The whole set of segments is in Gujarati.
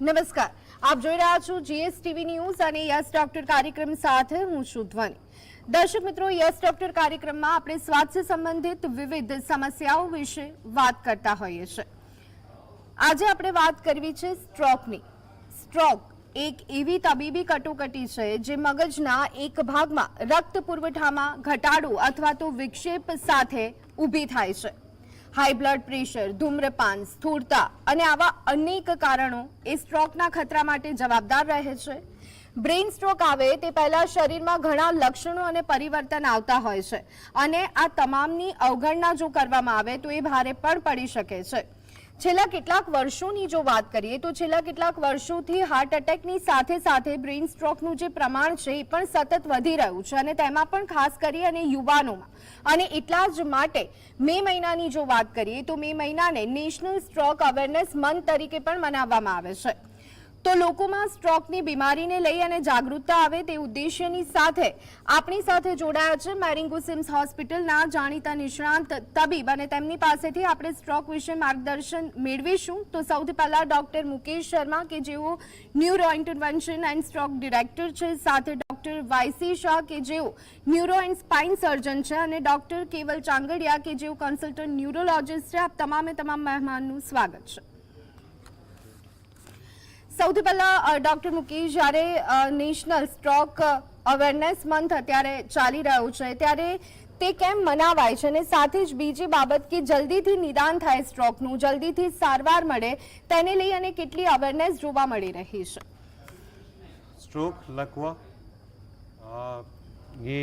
નમસ્કાર. આપ જોઈ રહ્યા છો જીએસટીવી ન્યૂઝ અને યસ ડોક્ટર કાર્યક્રમ સાથે હું છું ધ્વની. દર્શક મિત્રો, યસ ડોક્ટર કાર્યક્રમમાં આપણે સ્વાસ્થ્ય સંબંધિત વિવિધ સમસ્યાઓ વિશે વાત કરતા હોઈએ છીએ. આજે આપણે વાત કરવી છે સ્ટ્રોકની. સ્ટ્રોક એક એવી તબીબી કટોકટી છે જે મગજના એક ભાગમાં રક્ત પુરવઠામાં ઘટાડો અથવા તો વિક્ષેપ સાથે ઊભી થાય છે. હાઈ બ્લડ પ્રેશર ધૂમ્રપાન, સ્થૂળતા અને આવા અનેક કારણો એ સ્ટ્રોકના ખતરા માટે જવાબદાર રહે છે. બ્રેઇન સ્ટ્રોક આવે તે પહેલા શરીરમાં ઘણા લક્ષણો અને પરિવર્તન આવતા હોય છે. અને આ તમામની અવગણના જો કરવામાં આવે તો એ ભારે પણ પડી શકે છે. છેલ્લા કેટલાક વર્ષોની જો વાત કરીએ તો છેલ્લા કેટલાક વર્ષોથી હાર્ટ એટેકની સાથે સાથે બ્રેઇન સ્ટ્રોકનું જે પ્રમાણ છે એ પણ સતત વધી રહ્યું છે અને તેમાં પણ ખાસ કરી અને યુવાનોમાં. અને એટલા જ માટે મે મહિનાની જો વાત કરીએ તો મે મહિનાને નેશનલ સ્ટ્રોક અવેરનેસ મંથ તરીકે પણ મનાવવામાં આવે છે. તો લોકોમાં સ્ટ્રોકની બીમારીને લઈ અને જાગૃતતા આવે તે ઉદ્દેશ્યની સાથે આપણી સાથે જોડાયા છે મેરિંગો સિમ્સ હોસ્પિટલના જાણીતા નિષ્ણાંત તબીબ અને તેમની પાસેથી આપણે સ્ટ્રોક વિશે માર્ગદર્શન મેળવીશું. તો સૌથી પહેલાં ડૉક્ટર મુકેશ શર્મા, કે જેઓ neuro intervention and stroke director છે, સાથે ડૉક્ટર વાયસી શાહ, કે જેઓ ન્યુરો એન્ડ સ્પાઇન સર્જન છે, અને ડોક્ટર કેવલ ચાંગડિયા, કે જેઓ કન્સલ્ટન્ટ ન્યુરોલોજિસ્ટ છે. આપ તમામે તમામ મહેમાનનું સ્વાગત છે. સૌથી પહેલા અ, ડોક્ટર મુકેશ જ્યારે અ, નેશનલ સ્ટ્રોક અવેરનેસ મંથ અત્યારે ચાલી રહ્યું છે ત્યારે તે કેમ મનાવાય છે અને સાથે જ બીજી બાબત કે જલ્દીથી નિદાન થાય સ્ટ્રોકનું જલ્દીથી સારવાર મળે તેને લઈ અને કેટલી અવેરનેસ જોવા મળી રહી છે स्ट्रोक लकवा आ, ये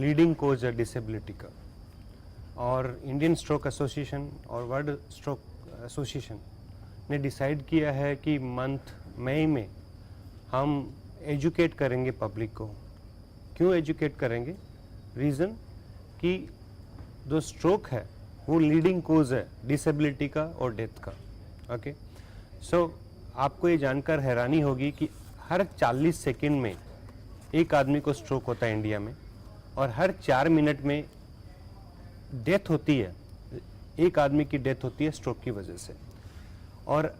लीडिंग कोज है डिसेबिलिटी का और इंडियन स्ट्रोक एसोसिएशन और वर्ल्ड स्ट्रोक एसोसिएशन ने डिसाइड किया है कि मंथ मई में हम एजुकेट करेंगे पब्लिक को। क्यों एजुकेट करेंगे? रीज़न कि जो स्ट्रोक है वो लीडिंग कोज है डिसेबिलिटी का और डेथ का। ओके सो so, आपको ये जानकर हैरानी होगी कि हर 40 सेकंड में एक आदमी को स्ट्रोक होता है इंडिया में और हर चार मिनट में डेथ होती है। एक आदमी की डेथ होती है स्ट्रोक की वजह से। और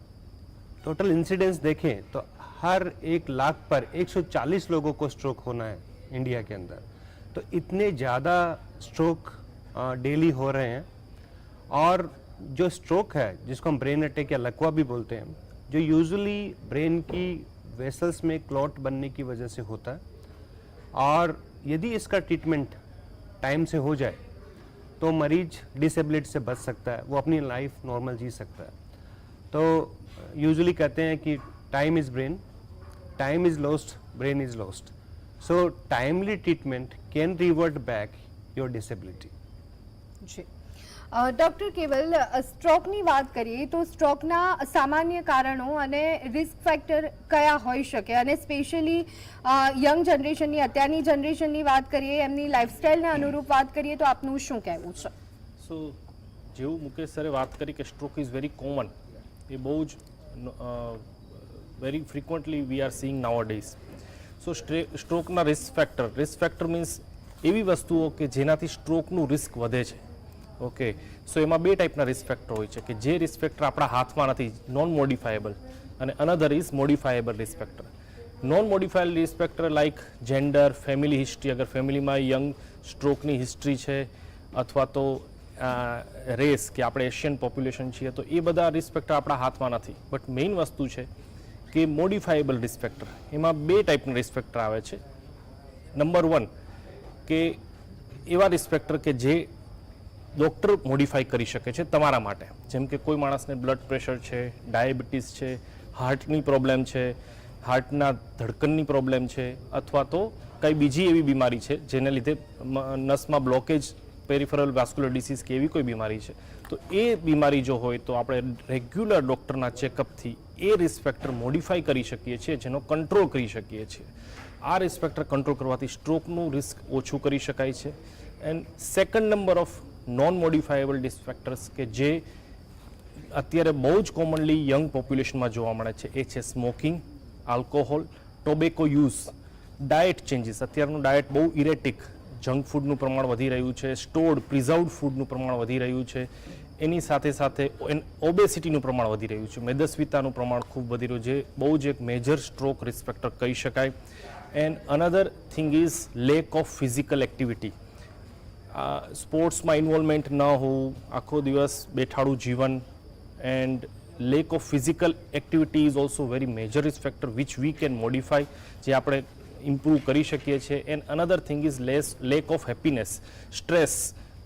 टोटल इंसिडेंस देखें तो हर एक लाख पर 140 लोगों को स्ट्रोक होना है इंडिया के अंदर। तो इतने ज़्यादा स्ट्रोक डेली हो रहे हैं। और जो स्ट्रोक है, जिसको हम ब्रेन अटैक या लकवा भी बोलते हैं, जो यूजुअली ब्रेन की वेसल्स में क्लॉट बनने की वजह से होता है, और यदि इसका ट्रीटमेंट टाइम से हो जाए तो मरीज़ डिसेबिलिटी से बच सकता है, वो अपनी लाइफ नॉर्मल जी सकता है। तो यूजुअली कहते हैं कि time is brain time is lost brain is lost so timely treatment can revert back your disability G a, doctor કેવલ અ, સ્ટ્રોકની વાત કરીએ તો સ્ટ્રોકના સામાન્ય કારણો અને રિસ્ક ફેક્ટર કયા હોઈ શકે અને સ્પેશિયલી યંગ જનરેશનની અત્યારની જનરેશનની વાત કરીએ એમની લાઇફસ્ટાઈલને અનુરૂપ વાત કરીએ તો આપનું શું કહેવું છે સો જેવું મુકેશ સરે વાત કરી કે સ્ટ્રોક ઇઝ વેરી કોમન એ બહુ જ very frequently we are seeing now days so સ્ટ્રોકના risk factor risk factor means એવી વસ્તુઓ કે જેનાથી સ્ટ્રોકનું રિસ્ક વધે છે. ઓકે સો એમાં બે ટાઈપના રિસ્ક ફેક્ટર હોય છે કે જે રિસ્ક ફેક્ટર આપણા હાથમાં નથી નોન મોડિફાયેબલ અને another is modifiable risk factor non modifiable risk factor like gender family history અગર ફેમિલીમાં યંગ સ્ટ્રોકની હિસ્ટ્રી છે, અથવા તો રેસ કે આપણે એશિયન પોપ્યુલેશન છીએ, તો એ બધા રિસ્ક ફેક્ટર આપણા હાથમાં નથી. બટ મેઇન વસ્તુ છે કે મોડિફાયેબલ રિસ્ક ફેક્ટર એમાં બે ટાઈપના રિસ્ક ફેક્ટર આવે છે. નંબર વન કે એવા રિસ્ક ફેક્ટર કે જે ડૉક્ટર મોડિફાઈ કરી શકે છે તમારા માટે. જેમ કે કોઈ માણસને બ્લડ પ્રેશર છે ડાયાબિટીસ છે હાર્ટની પ્રોબ્લેમ છે હાર્ટના ધડકનની પ્રોબ્લેમ છે, અથવા તો કંઈ બીજી એવી બીમારી છે, જેને લીધે નસમાં બ્લોકેજ પેરિફરલ વાસ્ક્યુલર ડિસીઝ કે એવી કોઈ બીમારી છે? તો એ બીમારી જો હોય તો આપણે રેગ્યુલર ડૉક્ટરના ચેકઅપથી એ રિસ્ક ફેક્ટર મોડિફાઈ કરી શકીએ છીએ, જેનો કંટ્રોલ કરી શકીએ છીએ. આ રિસ્ક ફેક્ટર કંટ્રોલ કરવાથી સ્ટ્રોકનું રિસ્ક ઓછું કરી શકાય છે. And second number of non modifiable risk કે જે અત્યારે બહુ જ કોમનલી યંગ પોપ્યુલેશનમાં જોવા મળે છે, એ છે smoking alcohol tobacco use diet changes અત્યારનું ડાયટ બહુ ઇરેટિક જંક ફૂડનું પ્રમાણ વધી રહ્યું છે, સ્ટોર્ડ, પ્રિઝર્વડ ફૂડનું પ્રમાણ વધી રહ્યું છે. એની સાથે સાથે ઓબેસિટીનું પ્રમાણ વધી રહ્યું છે. મેદસ્વીતાનું પ્રમાણ ખૂબ વધી રહ્યું છે. બહુ જ એક મેજર સ્ટ્રોક રિસ્પેક્ટર કહી શકાય. And another thing is lack of physical activity સ્પોર્ટ્સમાં ઇન્વોલ્વમેન્ટ ન હોવું, આખો દિવસ બેઠાડું જીવન and lack of physical activity is also very major risk factor which we can modify જે આપણે ઇમ્પ્રૂવ કરી શકીએ છીએ. And another thing is less lack of happiness stress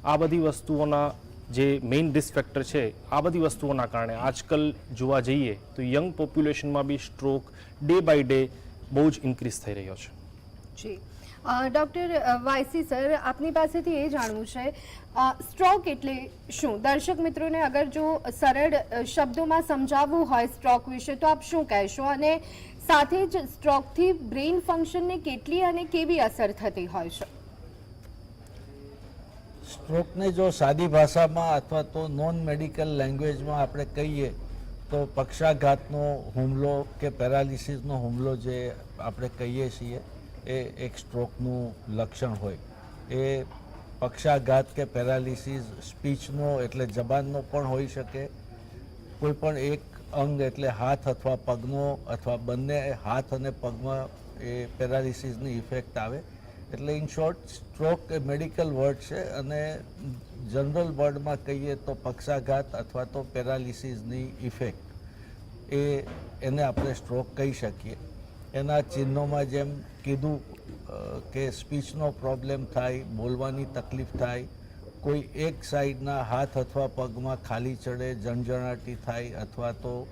આ બધી વસ્તુઓના જે મેઇન રિસ્ક છે, આ બધી વસ્તુઓના કારણે આજકાલ જોવા જઈએ તો યંગ પોપ્યુલેશનમાં બી સ્ટ્રોક ડે બાય ડે બહુ જ ઇન્ક્રીઝ થઈ રહ્યો છે. જી. ડૉક્ટર વાયસી સર આપની પાસેથી એ જાણવું છે સ્ટ્રોક એટલે શું? દર્શક મિત્રોને અગર જો સરળ શબ્દોમાં સમજાવવું હોય સ્ટ્રોક વિશે તો આપ શું કહેશો? અને સાથે જ સ્ટ્રોકથી બ્રેઇન ફંક્શનને કેટલી અને કેવી અસર થતી હોય છે? સ્ટ્રોકને જો સાદી ભાષામાં અથવા તો નોન મેડિકલ લેંગ્વેજમાં આપણે કહીએ, તો પક્ષાઘાતનો હુમલો કે પેરાલિસિસનો હુમલો જે આપણે કહીએ છીએ, એ એક સ્ટ્રોકનું લક્ષણ હોય. એ પક્ષાઘાત કે પેરાલિસિસ સ્પીચનો એટલે જબાનનો પણ હોઈ શકે. કોઈ પણ એક અંગ એટલે હાથ અથવા પગનો અથવા બંને હાથ અને પગમાં એ પેરાલિસિસની ઇફેક્ટ આવે. એટલે ઇન શોર્ટ સ્ટ્રોક એ મેડિકલ વર્ડ છે અને જનરલ વર્ડમાં કહીએ તો પક્ષાઘાત અથવા તો પેરાલિસિસની ઇફેક્ટ. એ એને આપણે સ્ટ્રોક કહી શકીએ. એના ચિહ્નોમાં જેમ કીધું કે સ્પીચનો પ્રોબ્લેમ થાય, બોલવાની તકલીફ થાય કોઈ એક સાઈડના હાથ અથવા પગમાં ખાલી ચડે, જણજણાટી થાય અથવા તો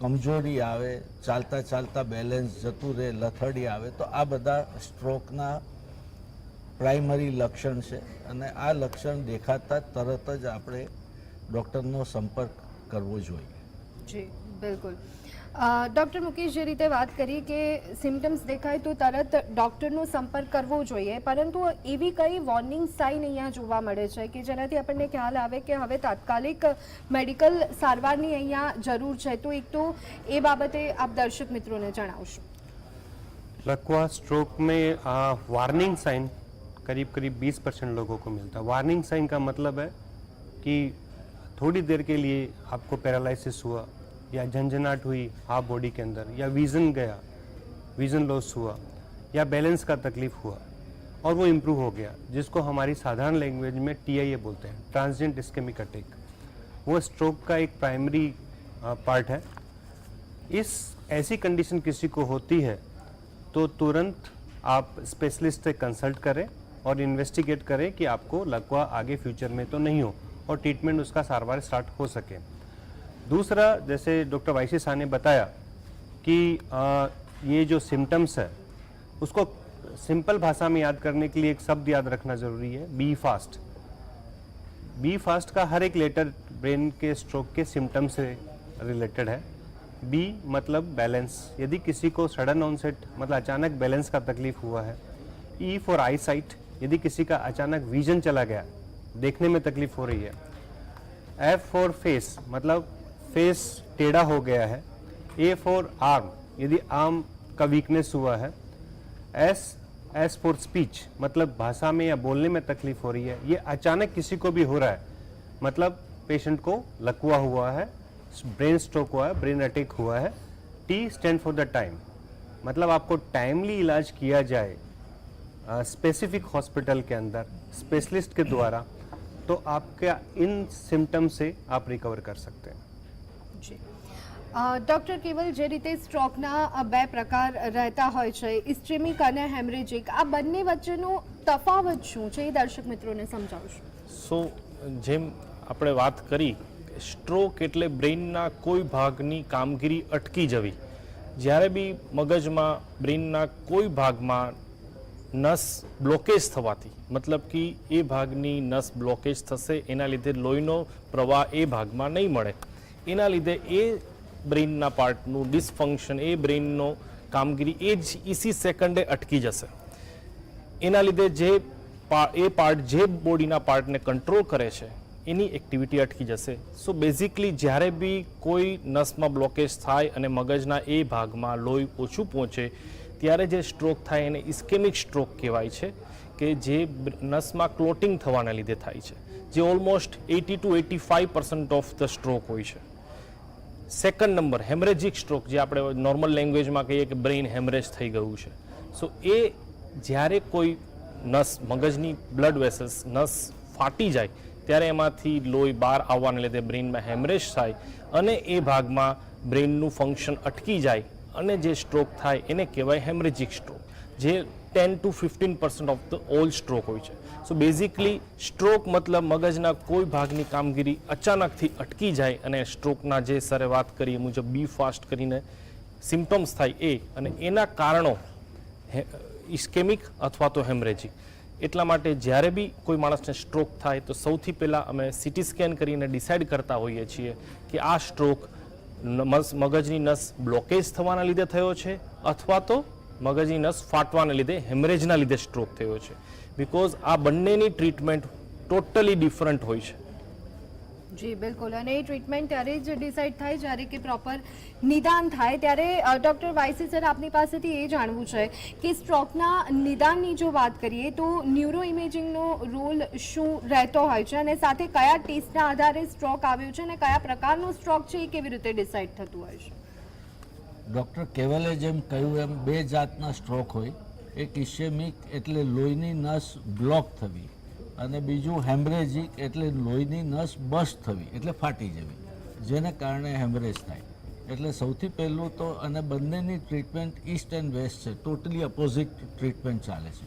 કમજોરી આવે, ચાલતા ચાલતા બેલેન્સ જતું રહે, લથડી આવે, તો આ બધા સ્ટ્રોકના પ્રાઇમરી લક્ષણ છે. અને આ લક્ષણ દેખાતા તરત જ આપણે ડૉક્ટરનો સંપર્ક કરવો જોઈએ. જી, બિલકુલ. ડૉક્ટર મુકેશ જે રીતે વાત કરી કે સિમ્ટમ્સ દેખાય તો તરત ડૉક્ટરનો સંપર્ક કરવો જોઈએ પરંતુ એવી કઈ વોર્નિંગ સાઇન અહીંયા જોવા મળે છે કે જેનાથી આપણને ખ્યાલ આવે કે હવે તાત્કાલિક મેડિકલ સારવારની અહીંયા જરૂર છે તો એક તો એ બાબતે આપ દર્શક મિત્રોને જણાવશો लकवा स्ट्रोक में आ, वार्निंग साइन करीब करीब 20 परसेंट लोगों को मिलता है वार्निंग साइन का मतलब है कि थोड़ी देर के लिए आपको पैरालिसिस हुआ या झंझनाहट हुई हाफ़ बॉडी के अंदर, या विज़न गया, विज़न लॉस हुआ, या बैलेंस का तकलीफ़ हुआ, और वो इम्प्रूव हो गया, जिसको हमारी साधारण लैंग्वेज में टी आई ए बोलते हैं ट्रांजिएंट इस्केमिक अटैक वो स्ट्रोक का एक प्राइमरी पार्ट है। इस ऐसी कंडीशन किसी को होती है तो तुरंत आप स्पेशलिस्ट से कंसल्ट करें और इन्वेस्टिगेट करें कि आपको लकवा आगे फ्यूचर में तो नहीं हो, और ट्रीटमेंट उसका सारवार स्टार्ट हो सके। दूसरा जैसे डॉक्टर वाइसी शाह ने बताया कि आ, ये जो सिम्टम्स है उसको सिंपल भाषा में याद करने के लिए एक शब्द याद रखना ज़रूरी है बी फास्ट बी फास्ट का हर एक लेटर ब्रेन के स्ट्रोक के सिम्टम से रिलेटेड है. बी मतलब बैलेंस यदि किसी को सडन ऑनसेट मतलब अचानक बैलेंस का तकलीफ़ हुआ है ई फॉर आई साइट यदि किसी का अचानक विजन चला गया देखने में तकलीफ़ हो रही है. एफ़ फॉर फेस मतलब फेस टेढ़ा हो गया है। ए फॉर आर्म यदि आर्म का वीकनेस हुआ है। एस एस फॉर स्पीच मतलब भाषा में या बोलने में तकलीफ़ हो रही है। ये अचानक किसी को भी हो रहा है। मतलब पेशेंट को लकवा हुआ है ब्रेन स्ट्रोक हुआ है ब्रेन अटैक हुआ है। T stand for the time मतलब आपको टाइमली इलाज किया जाए स्पेसिफिक हॉस्पिटल के अंदर स्पेशलिस्ट के द्वारा तो आपके इन सिम्टम से आप रिकवर कर सकते हैं। અ, ડૉક્ટર કેવલ જે રીતે સ્ટ્રોકના બે પ્રકાર રહેતા હોય છે ઇસ્ટ્રેમિક અને હેમરેજિક આ બંને વચ્ચેનો તફાવત શું છે એ દર્શક મિત્રોને સમજાવશો. સો જેમ આપણે વાત કરી સ્ટ્રોક એટલે બ્રેઇનના કોઈ ભાગની કામગીરી અટકી જવી. જ્યારે બી મગજમાં બ્રેઇનના કોઈ ભાગમાં નસ બ્લોકેજ થવાથી મતલબ કે એ ભાગની નસ બ્લોકેજ થશે એના લીધે લોહીનો પ્રવાહ એ ભાગમાં નહીં મળે. એના લીધે એ બ્રેઇનના પાર્ટનું ડિસફંક્શન, એ બ્રેઇનનો કામગીરી એ જ ઇસી સેકન્ડે અટકી જશે. એના લીધે જે એ પાર્ટ જે બોડીના પાર્ટને કંટ્રોલ કરે છે, એની એક્ટિવિટી અટકી જશે. સો બેઝિકલી જ્યારે બી કોઈ નસમાં બ્લોકેજ થાય અને મગજના એ ભાગમાં લોહી ઓછું પહોંચે, ત્યારે જે સ્ટ્રોક થાય એને ઇસ્કેમિક સ્ટ્રોક કહેવાય છે, કે જે નસમાં ક્લોટિંગ થવાના લીધે થાય છે, જે almost eighty to eighty five percent of the stroke હોય છે. સેકન્ડ નંબર હેમરેજિક સ્ટ્રોક જે આપણે નોર્મલ લેંગ્વેજમાં કહીએ કે બ્રેઇન હેમરેજ થઈ ગયું છે. સો એ જ્યારે કોઈ નસ, મગજની બ્લડ વેસલ્સ નસ ફાટી જાય, ત્યારે એમાંથી લોહી બહાર આવવાને લીધે બ્રેઇનમાં હેમરેજ થાય અને એ ભાગમાં બ્રેઇનનું ફંક્શન અટકી જાય અને જે સ્ટ્રોક થાય એને કહેવાય હેમરેજિક સ્ટ્રોક જે ten to fifteen percent of the all stroke હોય છે. સો બેઝિકલી સ્ટ્રોક મતલબ મગજના કોઈ ભાગની કામગીરી અચાનકથી અટકી જાય અને સ્ટ્રોકના જે સરે વાત કરીએ મુજબ બી ફાસ્ટ કરીને સિમ્ટમ્સ થાય એ અને એના કારણો ઇસ્કેમિક અથવા તો હેમરેજિક એટલા માટે જ્યારે બી કોઈ માણસને સ્ટ્રોક થાય તો સૌથી પહેલાં અમે સિટી સ્કેન કરીને ડિસાઇડ કરતા હોઈએ છીએ કે આ સ્ટ્રોક મગજની નસ બ્લોકેજ થવાના લીધે થયો છે અથવા તો મગજની નસ ફાટવાને લીધે હેમરેજના લીધે સ્ટ્રોક થયો છે. બિકોઝ આ બંનેની ટ્રીટમેન્ટ ટોટલી ડિફરન્ટ હોય છે. જી, બિલકુલ. અને એ ટ્રીટમેન્ટ ત્યારે જ ડિસાઇડ થાય જ્યારે કે પ્રોપર નિદાન થાય. ત્યારે ડૉક્ટર વાયસી સર આપની પાસેથી એ જાણવું છે કે સ્ટ્રોકના નિદાનની જો વાત કરીએ, તો ન્યુરો ઇમેજિંગનો રોલ શું રહેતો હોય છે અને સાથે કયા ટેસ્ટના આધારે સ્ટ્રોક આવ્યો છે અને કયા પ્રકારનો સ્ટ્રોક છે એ કેવી રીતે ડિસાઇડ થતું હોય છે? ડૉક્ટર કેવલે જેમ કહ્યું એમ, બે જાતના સ્ટ્રોક હોય. એક ઇસ્કેમિક એટલે લોહીની નસ બ્લોક થવી અને બીજું હેમરેજિક એટલે લોહીની નસ બસ થવી, એટલે ફાટી જવી, જેને કારણે હેમરેજ થાય. એટલે સૌથી પહેલું તો અને બંનેની ટ્રીટમેન્ટ ઈસ્ટ એન્ડ વેસ્ટ છે ટોટલી અપોઝિટ ટ્રીટમેન્ટ ચાલે છે.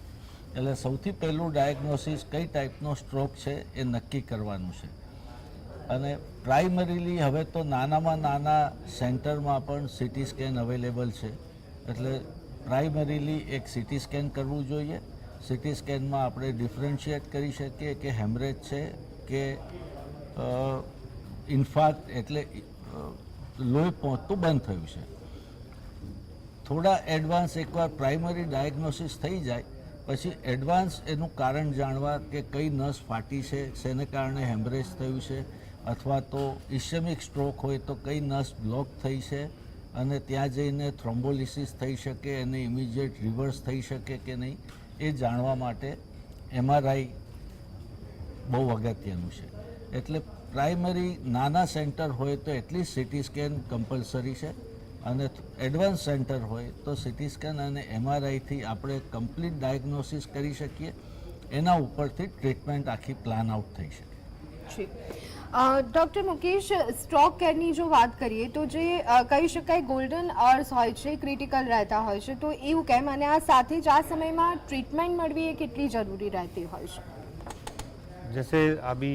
એટલે સૌથી પહેલું ડાયગ્નોસિસ કઈ ટાઈપનો સ્ટ્રોક છે એ નક્કી કરવાનું છે. અને પ્રાઇમરીલી હવે તો નાનામાં નાના સેન્ટરમાં પણ સિટી સ્કેન અવેલેબલ છે. એટલે પ્રાઇમરીલી એક સિટી સ્કેન કરવું જોઈએ. સિટી સ્કેનમાં આપણે ડિફરન્શિએટ કરી શકીએ કે હેમરેજ છે કે ઇન્ફાક્ટ એટલે લોહી પહોંચતું બંધ થયું છે. થોડા એડવાન્સ એકવાર પ્રાઇમરી ડાયગ્નોસિસ થઈ જાય, પછી એડવાન્સ એનું કારણ જાણવા કે કઈ નસ ફાટી છે, શેને કારણે હેમરેજ થયું છે અથવા તો ઇસેમિક સ્ટ્રોક હોય તો કઈ નસ બ્લોક થઈ છે અને ત્યાં જઈને થ્રોમ્બોલિસિસ થઈ શકે અને ઇમિડિયેટ રિવર્સ થઈ શકે કે નહીં, એ જાણવા માટે એમઆરઆઈ બહુ અગત્યનું છે. એટલે પ્રાઇમરી નાના સેન્ટર હોય તો એટલીસ્ટ સિટી સ્કેન કમ્પલસરી છે અને એડવાન્સ સેન્ટર હોય તો સિટી સ્કેન અને એમઆરઆઈથી આપણે કમ્પ્લીટ ડાયગ્નોસિસ કરી શકીએ. એના ઉપરથી ટ્રીટમેન્ટ આખી પ્લાન આઉટ થઈ શકે. ડૉક્ટર મુકેશ સ્ટ્રોક કેરની જો વાત કરીએ તો જે અ, કહી શકાય ગોલ્ડન અર્સ હોય છે ક્રિટિકલ રહેતા હોય છે તો એવું કેમ અને આ સાથે જ આ સમયમાં ટ્રીટમેન્ટ મળવી એ કેટલી જરૂરી રહેતી હોય છે जैसे अभी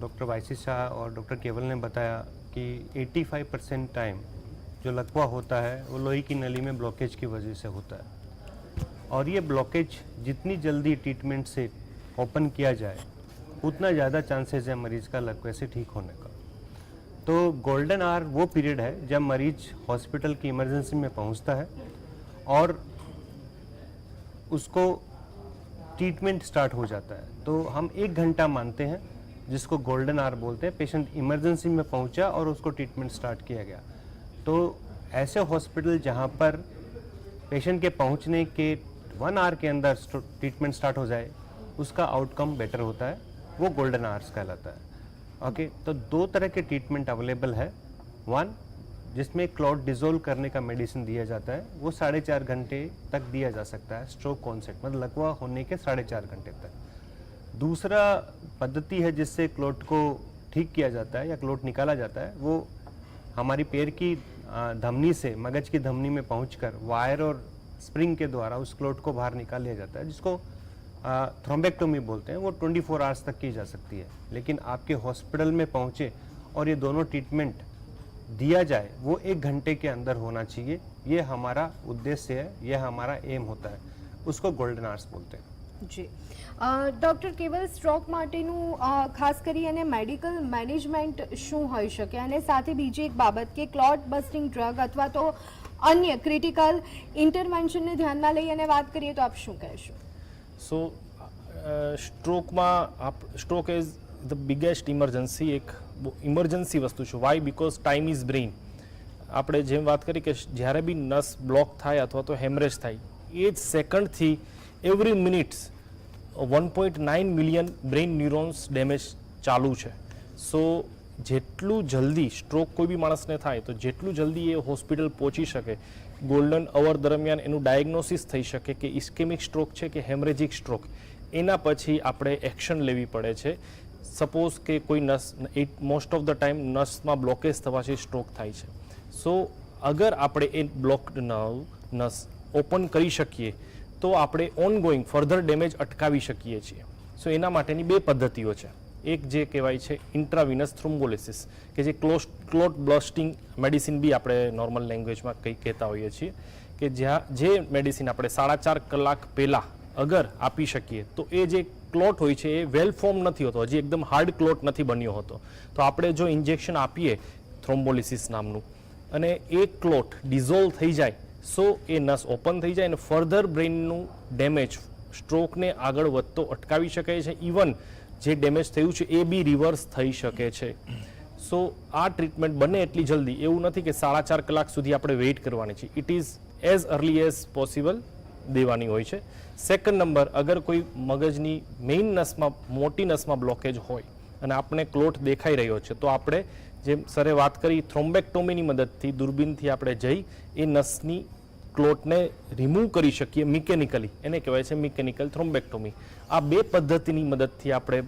डॉक्टर वाईसी शाह और डॉक्टर केवल ने बताया कि 85 परसेंट टाइम जो लकवा होता है वो लोही की नली में ब्लॉकेज की वजह से होता है और ये ब्लॉकेज जितनी जल्दी ट्रीटमेंट से ओपन किया जाए उतना ज़्यादा चांसेस है मरीज़ का लकवे से ठीक होने का। तो गोल्डन आवर वो पीरियड है जब मरीज़ हॉस्पिटल की इमरजेंसी में पहुँचता है और उसको ट्रीटमेंट स्टार्ट हो जाता है। तो हम एक घंटा मानते हैं जिसको गोल्डन आर बोलते हैं। पेशेंट इमरजेंसी में पहुँचा और उसको ट्रीटमेंट स्टार्ट किया गया। तो ऐसे हॉस्पिटल जहाँ पर पेशेंट के पहुँचने के वन आवर के अंदर ट्रीटमेंट स्टार्ट हो जाए, उसका आउटकम बेटर होता है। वो गोल्डन आवर्स कहलाता है। ओके okay, तो दो तरह के ट्रीटमेंट अवेलेबल है। वन जिसमें क्लॉट डिजोल्व करने का मेडिसिन दिया जाता है वो साढ़े चार घंटे तक दिया जा सकता है स्ट्रोक कॉन्सेप्ट मतलब लकवा होने के साढ़े चार घंटे तक। दूसरा पद्धति है जिससे क्लोट को ठीक किया जाता है या क्लोट निकाला जाता है वो हमारी पैर की धमनी से मगज की धमनी में पहुंचकर वायर और स्प्रिंग के द्वारा उस क्लोट को बाहर निकाल लिया जाता है जिसको थ्रोम्बेक्टोमी बोलते हैं वो 24 फोर आवर्स तक की जा सकती है लेकिन आपके हॉस्पिटल में पहुंचे और ये दोनों ट्रीटमेंट दिया जाए वो एक घंटे के अंदर होना चाहिए ये हमारा उद्देश्य है यह हमारा एम होता है उसको गोल्डन आवर्स बोलते हैं જી ડૉક્ટર કેવલ સ્ટ્રોક માટેનું અ, ખાસ કરી અને મેડિકલ મેનેજમેન્ટ શું હોઈ શકે અને સાથે બીજી એક બાબત કે ક્લોટ બસ્ટિંગ ડ્રગ અથવા તો અન્ય ક્રિટિકલ ઇન્ટરવેન્શનને ધ્યાનમાં લઈ અને વાત કરીએ તો આપ શું કહેશો સો સ્ટ્રોકમાં આપ stroke as the biggest emergency એક ઇમરજન્સી વસ્તુ છે why because time is brain આપણે જેમ વાત કરી કે જ્યારે બી નસ બ્લોક થાય અથવા તો હેમરેજ થાય એ જ સેકન્ડથી every minutes one point nine million brain neurons damage ચાલુ છે સો જેટલું જલ્દી સ્ટ્રોક કોઈ બી માણસને થાય તો જેટલું જલ્દી એ હોસ્પિટલ પહોંચી શકે ગોલ્ડન અવર દરમિયાન એનું ડાયગ્નોસિસ થઈ શકે કે ઇસ્કેમિક સ્ટ્રોક છે કે હેમરેજિક સ્ટ્રોક એના પછી આપણે એક્શન લેવી પડે છે. સપોઝ કે કોઈ નસ it most of the time નસમાં blockage થવાથી સ્ટ્રોક થાય છે. સો અગર આપણે એ બ્લોક્ડ નવ નસ ઓપન કરી શકીએ, તો આપણે ઓનગોઈંગ ફર્ધર ડેમેજ અટકાવી શકીએ છીએ. સો એના માટેની બે પદ્ધતિઓ છે. એક જે કહેવાય છે ઇન્ટ્રાવિનસ થ્રોમ્બોલિસિસ કે જે ક્લોસ ક્લોટ બ્લસ્ટિંગ મેડિસિન બી આપણે નોર્મલ લેંગ્વેજમાં કંઈ કહેતા હોઈએ છીએ, કે જ્યાં, જે મેડિસિન આપણે સાડા ચાર કલાક પહેલાં અગર આપી શકીએ, તો એ જે ક્લોટ હોય છે એ વેલ ફોર્મ નથી હોતો, હજી એકદમ હાર્ડ ક્લોટ નથી બન્યો હોતો. તો આપણે જો ઇન્જેક્શન આપીએ થ્રોમ્બોલિસિસ નામનું, અને એ ક્લોટ ડિઝોલ્વ થઈ જાય સો એ નસ ઓપન થઈ જાય અને ફર્ધર બ્રેઇનનું ડેમેજ સ્ટ્રોકને આગળ વધતો અટકાવી શકે છે ઇવન જે ડેમેજ થયું છે એ બી રિવર્સ થઈ શકે છે. સો આ ટ્રીટમેન્ટ બને એટલી જલ્દી. એવું નથી કે સાડા ચાર કલાક સુધી આપણે વેઇટ કરવાની છે. It is as early as possible દેવાની હોય છે. સેકન્ડ નંબર અગર કોઈ મગજની મેઇન નસમાં, મોટી નસમાં બ્લોકેજ હોય અને આપણે ક્લોટ દેખાઈ રહ્યો છે, તો આપણે જેમ સરે વાત કરી થ્રોમ્બેક્ટોમીની મદદથી દૂરબીનથી આપણે જઈ એ નસની ક્લોટને રિમૂવ કરી શકીએ મિકેનિકલી એને કહેવાય છે મિકેનિકલ થ્રોમ્બેક્ટોમી આ બે પદ્ધતિની મદદથી આપણે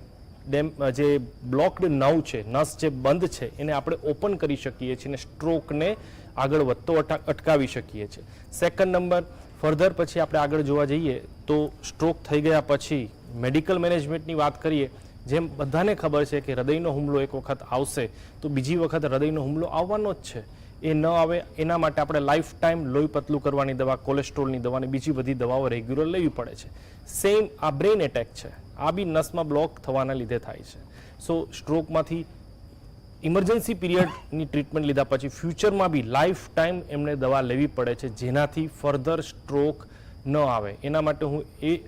ડેમ જે બ્લોક્ડ નવ છે નસ જે બંધ છે, એને આપણે ઓપન કરી શકીએ છીએ અને સ્ટ્રોકને આગળ વધતો અટા- અટકાવી શકીએ છીએ. સેકન્ડ નંબર ફર્ધર પછી આપણે આગળ જોવા જઈએ તો સ્ટ્રોક થઈ ગયા પછી મેડિકલ મેનેજમેન્ટની વાત કરીએ, જેમ બધાને ખબર છે કે હૃદયનો હુમલો એક વખત આવશે, તો બીજી વખત હૃદયનો હુમલો આવવાનો જ છે. એ ન આવે, એના માટે આપણે લાઈફ ટાઈમ લોહી પતલું કરવાની દવા કોલેસ્ટ્રોલની દવા અને બીજી બધી દવાઓ રેગ્યુલર લેવી પડે છે. સેમ આ બ્રેન એટેક છે. આ બી નસમાં બ્લોક થવાના લીધે થાય છે. સો સ્ટ્રોકમાંથી ઇમરજન્સી પીરિયડની ટ્રીટમેન્ટ લીધા પછી ફ્યુચરમાં બી લાઈફ ટાઈમ એમને દવા લેવી પડે છે, જેનાથી ફર્ધર સ્ટ્રોક ન આવે. એના માટે હું એ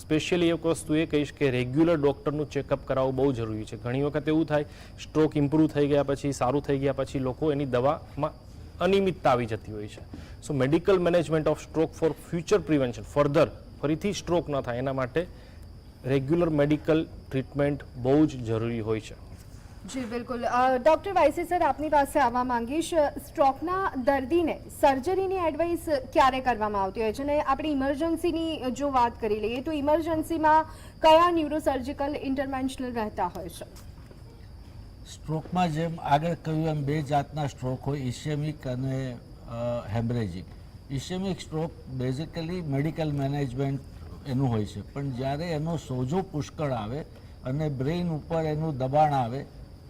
સ્પેશિયલી એક વસ્તુ એ કહીશ કે રેગ્યુલર ડૉક્ટરનું ચેકઅપ કરાવવું બહુ જરૂરી છે. ઘણી વખત એવું થાય, સ્ટ્રોક ઇમ્પ્રૂવ થઈ ગયા પછી, સારું થઈ ગયા પછી લોકો એની દવામાં અનિયમિતતા આવી જતી હોય છે. So medical management of stroke for future prevention, further, ફરીથી સ્ટ્રોક ન થાય, એના માટે રેગ્યુલર મેડિકલ ટ્રીટમેન્ટ બહુ જ જરૂરી હોય છે. જી, બિલકુલ. ડોક્ટર વાયસી સર, આપની પાસે આવવા માંગીશ. સ્ટ્રોકના દર્દીને સર્જરીની એડવાઇસ ક્યારે કરવામાં આવતી હોય છે? અને આપણે ઇમરજન્સીની જો વાત કરી લઈએ, તો ઇમરજન્સીમાં કયા ન્યુરોસર્જિકલ ઇન્ટરવેન્શનલ રહેતા હોય છે? સ્ટ્રોકમાં જેમ આગળ કહ્યું, એમ બે જાતના સ્ટ્રોક હોય ઇસેમિક અને haemorrhagic. Ischaemic stroke basically medical management એનું હોય છે. પણ જ્યારે એનો સોજો પુષ્કળ આવે અને બ્રેઇન ઉપર એનું દબાણ આવે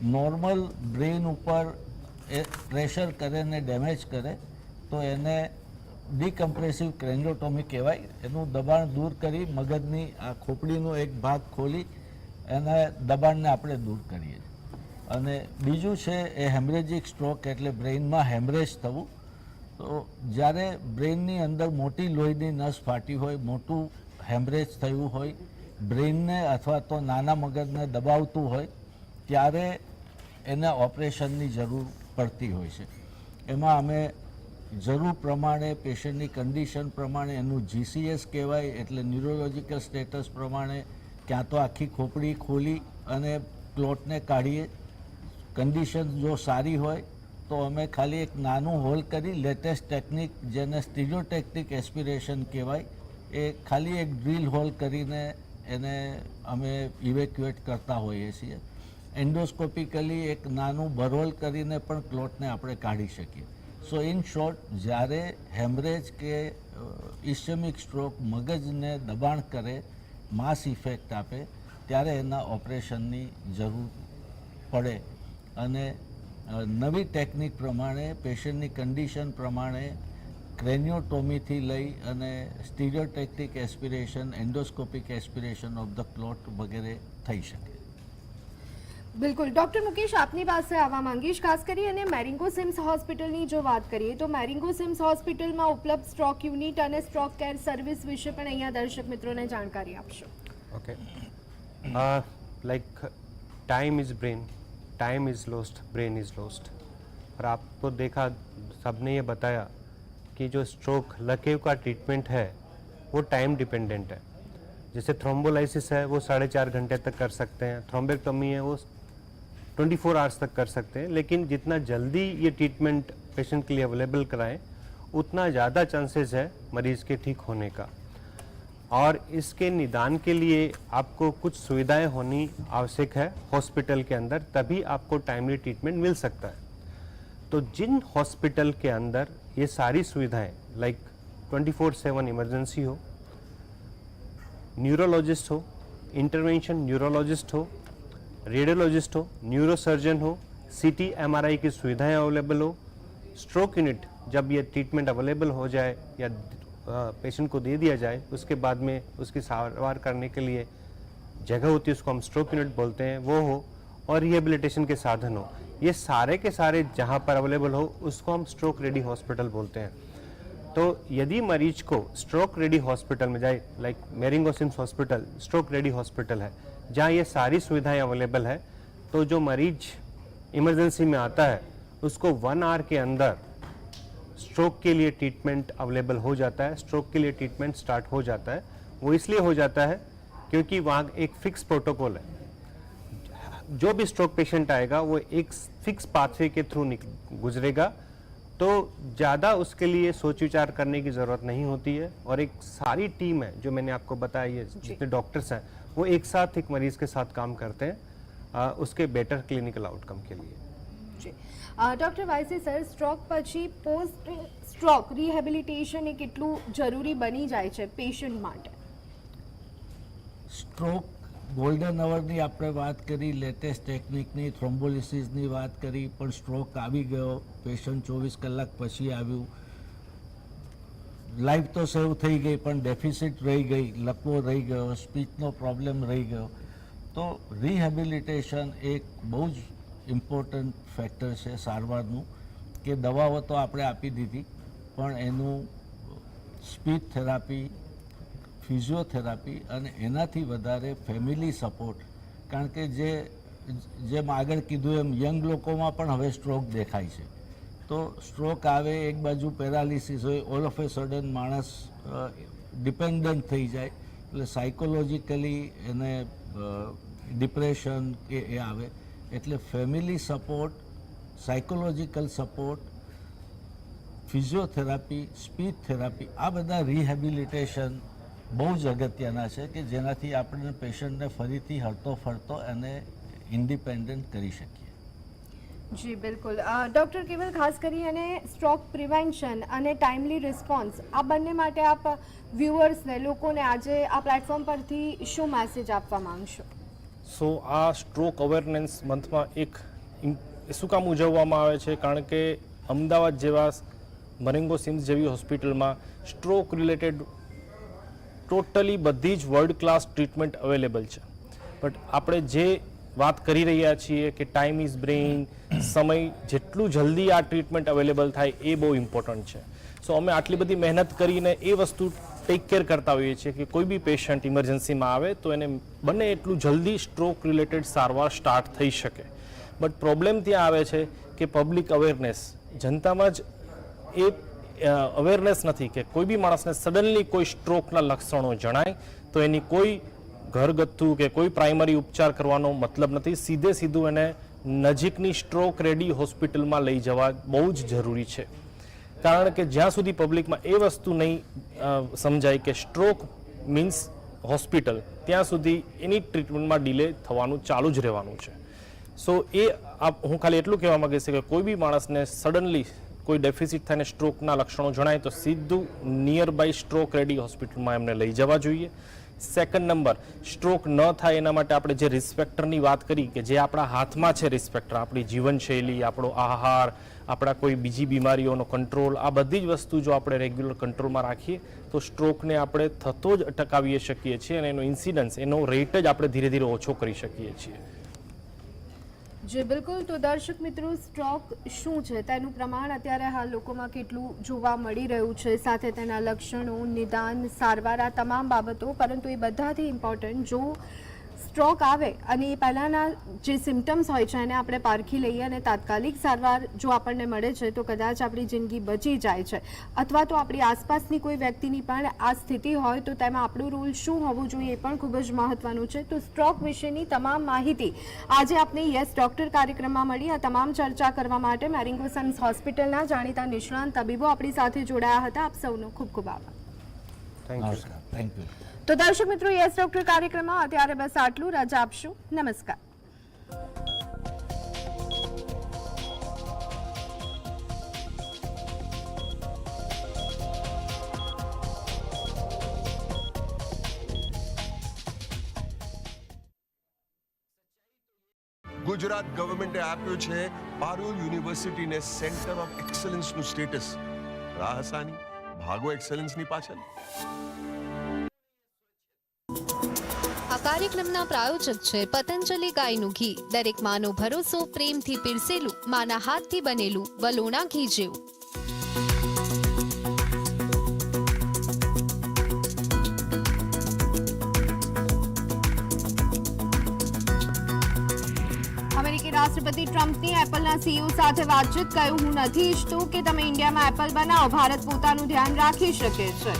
નોર્મલ બ્રેઇન ઉપર એ પ્રેશર કરે ને ડેમેજ કરે, તો એને ડિકમ્પ્રેસિવ ક્રેન્ડોટોમી કહેવાય. એનું દબાણ દૂર કરી મગજની આ ખોપડીનો એક ભાગ ખોલી એના દબાણને આપણે દૂર કરીએ અને બીજું છે એ હેમરેજિક સ્ટ્રોક એટલે બ્રેઇનમાં હેમરેજ થવું. તો જ્યારે બ્રેઇનની અંદર મોટી લોહીની નસ ફાટી હોય, મોટું હેમરેજ થયું હોય, બ્રેઇનને અથવા તો નાના મગજને દબાવતું હોય ત્યારે એને ઓપરેશનની જરૂર પડતી હોય છે. એમાં અમે જરૂર પ્રમાણે પેશન્ટની કન્ડિશન પ્રમાણે એનું જીસીએસ કહેવાય એટલે ન્યુરોલોજિકલ સ્ટેટસ પ્રમાણે ક્યાં તો આખી ખોપડી ખોલી અને ક્લોટને કાઢીએ. કન્ડિશન જો સારી હોય તો અમે ખાલી એક નાનું હોલ કરી લેટેસ્ટ ટેકનિક જેને સ્ટીરિયોટેકનિક એસ્પિરેશન કહેવાય, એ ખાલી એક ડ્રીલ હોલ કરીને એને અમે ઇવેક્યુએટ કરતા હોઈએ છીએ. એન્ડોસ્કોપિકલી એક નાનું બરોલ કરીને પણ ક્લોટને આપણે કાઢી શકીએ. સો ઇન શોર્ટ જ્યારે હેમરેજ કે ઇસ્યમિક સ્ટ્રોક મગજને દબાણ કરે, માસ ઇફેક્ટ આપે, ત્યારે એના ઓપરેશનની જરૂર પડે. અને નવી ટેકનિક પ્રમાણે, પેશન્ટની કન્ડિશન પ્રમાણે, ક્રેનિયોટોમીથી લઈ અને stereotactic aspiration, endoscopic aspiration of the clot વગેરે થઈ શકે. બિલકુલ ડોક્ટર મુકેશ આપની પાસે આવવા માંગીશ ખાસ કરી અને મેરિંગો સિમ્સ હોસ્પિટલની જો વાત કરીએ તો મેરિંગો સિમ્સ હોસ્પિટલમાં ઉપલબ્ધ સ્ટ્રોક યુનિટ અને સ્ટ્રોક કેર સર્વિસ વિશે પણ અહીંયા દર્શક મિત્રોને જાણકારી આપશો Okay. Uh, like time is brain, time is lost, brain is lost. और आपको देखा सबने ये बताया कि जो स्ट्रोक लकेव का ट्रीटमेंट है वो टाइम डिपेंडेंट है जैसे थ्रोम्बोलाइसिस है वो साढ़े चार घंटे तक कर सकते हैं थ्रोम्बेक्टोमी है वो 24 फोर आवर्स तक कर सकते हैं, लेकिन जितना जल्दी ये ट्रीटमेंट पेशेंट के लिए अवेलेबल कराएँ, उतना ज़्यादा चांसेस है मरीज़ के ठीक होने का। और इसके निदान के लिए आपको कुछ सुविधाएँ होनी आवश्यक है हॉस्पिटल के अंदर, तभी आपको टाइमली ट्रीटमेंट मिल सकता है। तो जिन हॉस्पिटल के अंदर ये सारी सुविधाएँ लाइक 24 फोर सेवन इमरजेंसी हो न्यूरोलॉजिस्ट हो इंटरवेंशन न्यूरोलॉजिस्ट हो रेडियोलॉजिस्ट हो न्यूरोसर्जन हो सीटी एमआरआई की सुविधाएँ अवेलेबल हो स्ट्रोक यूनिट जब ये ट्रीटमेंट अवेलेबल हो जाए या पेशेंट को दे दिया जाए, उसके बाद में उसकी सारवार करने के लिए जगह होती है, उसको हम स्ट्रोक यूनिट बोलते हैं, वो हो और रिहेबिलिटेशन के साधन हो। ये सारे के सारे जहाँ पर अवेलेबल हो, उसको हम स्ट्रोक रेडी हॉस्पिटल बोलते हैं। तो यदि मरीज़ को स्ट्रोक रेडी हॉस्पिटल में जाए like Marengo CIMS hospital stroke ready hospital है जहाँ ये सारी सुविधाएँ अवेलेबल है तो जो मरीज़ इमरजेंसी में आता है उसको वन आवर के अंदर स्ट्रोक के लिए ट्रीटमेंट अवेलेबल हो जाता है स्ट्रोक के लिए ट्रीटमेंट स्टार्ट हो जाता है। वो इसलिए हो जाता है क्योंकि वहाँ एक फिक्स प्रोटोकॉल है। जो भी स्ट्रोक पेशेंट आएगा वो एक फिक्स पाथवे के थ्रू गुजरेगा। तो ज़्यादा उसके लिए सोच विचार करने की ज़रूरत नहीं होती है। और एक सारी टीम है जो मैंने आपको बताया ये जितने डॉक्टर्स हैं वो एक साथ एक मरीज के साथ काम करते हैं आ, उसके बेटर क्लिनिकल आउटकम के लिए જી અ, ડૉક્ટર વાયસી સર સ્ટ્રોક પછી પોસ્ટ સ્ટ્રોક રિહેબિલિટેશન એ કેટલું જરૂરી બની જાય છે પેશન્ટ માટે સ્ટ્રોક ગોલ્ડન અવરની આપણે વાત કરી લેટેસ્ટ ટેકનિકની થ્રોમ્બોલિસિસની વાત કરી પણ સ્ટ્રોક આવી ગયો પેશન્ટ ચોવીસ કલાક પછી આવ્યું લાઈફ તો સેવ થઈ ગઈ, પણ ડેફિસિટ રહી ગઈ લકવો રહી ગયો સ્પીચનો પ્રોબ્લેમ રહી ગયો. તો રિહેબિલિટેશન એક બહુ જ ઇમ્પોર્ટન્ટ ફેક્ટર છે સારવારનું, કે દવાઓ તો આપણે આપી દીધી, પણ એનું સ્પીચ થેરાપી ફિઝિયોથેરાપી અને એનાથી વધારે ફેમિલી સપોર્ટ કારણ કે જે જેમ આગળ કીધું એમ યંગ લોકોમાં પણ હવે સ્ટ્રોક દેખાય છે. તો સ્ટ્રોક આવે, એક બાજુ પેરાલિસિસ હોય ઓલ ઓફ એ સડન માણસ ડિપેન્ડન્ટ થઈ જાય. એટલે સાયકોલોજીકલી એને ડિપ્રેશન કે એ આવે. એટલે family support psychological support physiotherapy speech therapy આ બધા રિહેબિલિટેશન બહુ જ અગત્યના છે કે જેનાથી આપણે પેશન્ટને ફરીથી હરતો ફરતો અને ઇન્ડિપેન્ડન્ટ કરી શકીએ. જી, બિલકુલ. ડૉક્ટર કેવલ ખાસ કરી અને સ્ટ્રોક પ્રિવેન્શન અને ટાઈમલી રિસ્પોન્સ, આ બંને માટે આપ વ્યુઅર્સને લોકોને આજે આ પ્લેટફોર્મ પરથી શું મેસેજ આપવા માંગશો? સો, આ સ્ટ્રોક અવેરનેસ મંથમાં એક શું કામ ઉજવવામાં આવે છે? કારણ કે અમદાવાદ જેવા મરેંગો સિમ્સ જેવી હોસ્પિટલમાં સ્ટ્રોક રિલેટેડ ટોટલી બધી જ વર્લ્ડ ક્લાસ ટ્રીટમેન્ટ અવેલેબલ છે. બટ આપણે જે વાત કરી રહ્યા છીએ કે ટાઈમ ઇઝ બ્રેઇન સમય જેટલું જલ્દી આ ટ્રીટમેન્ટ અવેલેબલ થાય એ બહુ ઇમ્પોર્ટન્ટ છે. સો અમે આટલી બધી મહેનત કરીને એ વસ્તુ ટેક કેર કરતા હોઈએ છીએ કે કોઈ બી પેશન્ટ ઇમરજન્સીમાં આવે તો એને બને એટલું જલ્દી સ્ટ્રોક રિલેટેડ સારવાર સ્ટાર્ટ થઈ શકે. બટ પ્રોબ્લેમ ત્યાં આવે છે કે પબ્લિક અવેરનેસ જનતામાં જ એ અવેરનેસ નથી કે કોઈ બી માણસને સડનલી કોઈ સ્ટ્રોકના લક્ષણો જણાય તો એની કોઈ ઘરગથ્થુ કે કોઈ પ્રાઇમરી ઉપચાર કરવાનો મતલબ નથી. સીધે સીધું એને નજીકની સ્ટ્રોક રેડી હોસ્પિટલમાં લઈ જવા બહુ જ જરૂરી છે. કારણ કે જ્યાં સુધી પબ્લિકમાં એ વસ્તુ નહીં સમજાય કે સ્ટ્રોક મીન્સ હોસ્પિટલ, ત્યાં સુધી એની ટ્રીટમેન્ટમાં ડિલે થવાનું ચાલુ જ રહેવાનું છે. સો એ હું ખાલી એટલું કહેવા માંગીશ કે કોઈ બી માણસને સડનલી કોઈ ડેફિસિટ થાય સ્ટ્રોકના લક્ષણો જણાય તો સીધું નિયર બાય સ્ટ્રોક રેડી હોસ્પિટલમાં એમને લઈ જવા જોઈએ. સેકન્ડ નંબર સ્ટ્રોક ન થાય એના માટે આપણે જે રિસ્પેક્ટરની વાત કરી કે જે આપણા હાથમાં છે રિસ્પેક્ટર આપણી જીવનશૈલી, આપણો આહાર, આપણા કોઈ બીજી બીમારીઓનો કંટ્રોલ આ બધી જ વસ્તુ જો આપણે રેગ્યુલર કંટ્રોલમાં રાખીએ, તો સ્ટ્રોકને આપણે થતો જ અટકાવી શકીએ છીએ અને એનો ઇન્સિડન્સ એનો રેટ જ આપણે ધીરે ધીરે ઓછો કરી શકીએ છીએ. જી, બિલકુલ. તો દર્શક મિત્રો, સ્ટોક શું છે? તેનું પ્રમાણ અત્યારે હાલ લોકોમાં કેટલું જોવા મળી રહ્યું છે? સાથે તેના લક્ષણો, નિદાન, સારવાર, આ તમામ બાબતો, પરંતુ એ બધાથી ઇમ્પોર્ટન્ટ જો સ્ટ્રોક આવે અને એ પહેલાંના જે સિમ્ટમ્સ હોય છે એને આપણે પારખી લઈએ અને તાત્કાલિક સારવાર જો આપણને મળે છે તો કદાચ આપણી જિંદગી બચી જાય છે. અથવા તો આપણી આસપાસની કોઈ વ્યક્તિની પણ આ સ્થિતિ હોય તો તેમાં આપણું રોલ શું હોવું જોઈએ એ પણ ખૂબ જ મહત્વનું છે. તો સ્ટ્રોક વિશેની તમામ માહિતી આજે આપને યસ ડૉક્ટર કાર્યક્રમમાં મળી. આ તમામ ચર્ચા કરવા માટે મેરિંગો સન્સ હોસ્પિટલના જાણીતા નિષ્ણાંત તબીબો આપણી સાથે જોડાયા હતા. આપ સૌનો ખૂબ ખૂબ આભાર. થેન્ક યુ થેન્ક યુ તો દર્શક મિત્રો, યસ ડોક્ટર કાર્યક્રમમાં અત્યારે બસ આટલું. રજા આપશું. નમસ્કાર. ગુજરાત ગવર્મેન્ટે આપ્યું છે પારુલ યુનિવર્સિટીને સેન્ટર ઓફ એક્સલન્સનું સ્ટેટસ. રાહસાની, ભાગો એક્સલન્સની પાછળ. કાર્યક્રમના પ્રાયોજક છે પતંજલિ ગાયનું ઘી દરેક માનો ભરોસો, પ્રેમથી પીરસેલું, માના હાથથી બનેલું વલોણા ઘી જેવું. અમેરિકી રાષ્ટ્રપતિ ટ્રમ્પની એપલના સીઈઓ સાથે વાતચીત કહ્યું, હું નથી ઈચ્છતું કે તમે ઇન્ડિયામાં એપલ બનાવો. ભારત પોતાનું ધ્યાન રાખી શકે છે.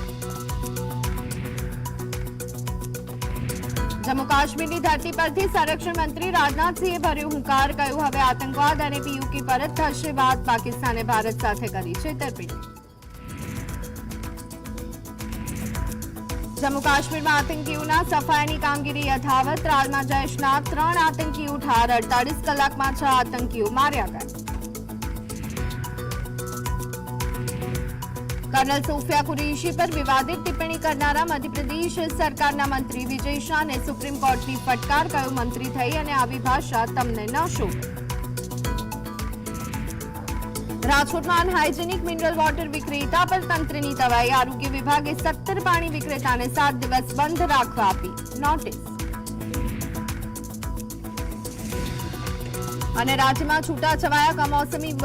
જમ્મુ કાશ્મીરની ધરતી પરથી સંરક્ષણ મંત્રી રાજનાથસિંહે ભર્યો હુંકાર, કહ્યું, હવે આતંકવાદ અને પીયુકી પરત થશે વાત પાકિસ્તાને ભારત સાથે કરી છેતરપિંડી જમ્મુ કાશ્મીરમાં આતંકીઓના સફાઈની કામગીરી યથાવત ત્રાલમાં જૈશના ત્રણ આતંકીઓ ઠાર અડતાલીસ કલાકમાં છ આતંકીઓ માર્યા ગયા. કર્નલ સોફિયા કુરેશી પર વિવાદિત ટિપ્પણી કરનારા મધ્યપ્રદેશ સરકારના મંત્રી વિજય શાહને સુપ્રીમ કોર્ટની ફટકાર, કયો મંત્રી થઈ અને આવી ભાષા તમને ન રાજકોટમાં અનહાઇજેનિક મિનરલ વોટર વિક્રેતા પર તંત્રની તવાઈ, આરોગ્ય વિભાગે સત્તર પાણી વિક્રેતાને સાત દિવસ બંધ રાખવા આપી નોટિસ. અને રાજ્યમાં છૂટાછવાયા કમોસમી